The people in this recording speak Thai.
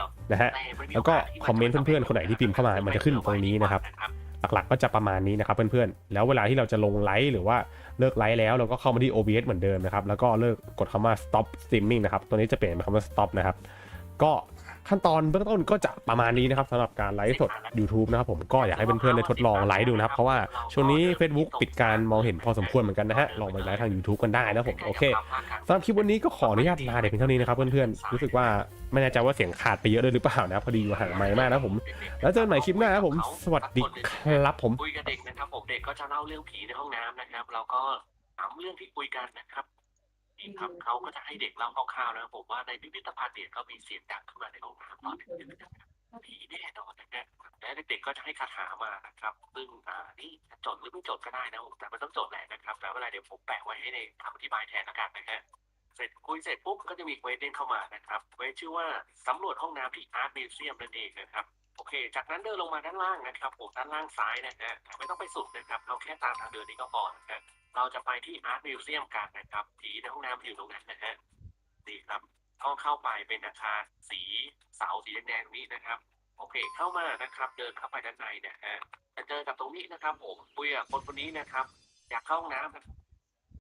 ยวนะฮะแต่ไม่มีแล้วก็โาสที่คอมเมนต์เพื่อนๆคนไหนที่พิมพ์เข้ามา มันจะขึ้นตรงนี้นะครับ หลักๆก็จะประมาณนี้นะครับเพื่อนๆ แล้วเวลาที่เราจะลงไลฟ์หรือว่าเลิกไลฟ์แล้วเราก็เข้ามาที่ OBS เหมือนเดิมนะครับ แล้วก็เลิกกดคำว่า stop streaming นะครับ ตัวนี้จะเปลี่ยนเป็นคำว่า stop นะครับ ก็ ขั้นตอนเบื้องต้นก็จะประมาณนี้นะครับสำหรับการไลฟ์สด YouTube นะครับผมก็อยากให้เพื่อนๆได้ทดลองไลฟ์ดูนะครับ เพราะว่าช่วงนี้ Facebook ปิดการมองเห็นพอสมควรเหมือนกันนะฮะลองไปไลฟ์ทาง YouTube กันได้นะผมโอเคสำหรับคลิปวันนี้ก็ขออนุญาตลาเด็กเพียงเท่านี้นะครับเพื่อนๆรู้สึกว่าไม่แน่ใจว่าเสียงขาดไปเยอะเลยหรือเปล่านะพอดีอยู่ห่างไมค์มากนะผม แล้วเจอกันใหม่คลิปหน้าครับผม สวัสดีครับผม คุยกับเด็กนะครับผมเด็กก็จะเล่าเรื่องผีในห้องน้ำนะครับแล้วก็ถามเรื่องที่คุยกันนะครับ นี่ครับเขาก็จะให้เด็กเล่าคร่าวๆนะผมว่าในพิพิธภัณฑ์เนี่ยก็มีเสียงดังขึ้นมาในห้องน้ำตอนดึกๆนะครับผีแน่นอนนะและเด็กๆก็จะให้คาถามานะครับ ซึ่งอ่านี่จดหรือไม่จดก็ได้นะแต่มันต้องจดแหละนะครับแล้วเวลาเดี๋ยวผมแปะไว้ให้ในคำอธิบายแทนละกันนะฮะเสร็จคุยเสร็จปุ๊บก็จะมีเควสเด้งเข้ามานะครับเควสชื่อว่าสำรวจห้องน้ำที่อาร์ตมิวเซียมนั่นเองนะครับโอเค จากนั้นเดินลงมาด้านล่างนะครับผมด้านล่างซ้ายนะฮะไม่ต้องไปสุดนะครับ เราแค่ตามทางเดินนี้ก็พอนะฮะ เราจะไปที่อาร์ตมิวเซียมกันนะครับ ผีในห้องน้ำอยู่ตรงนั้นนะฮะดีครับห้องเข้าไปเป็นอาคารสีเสาสีแดงๆนี้นะครับ โอเค เข้ามานะครับ เดินเข้าไปด้านในนะฮะจะเจอกับตรงนี้นะครับผมคุยกับคนคนนี้นะครับ อยากเข้าห้องน้ำ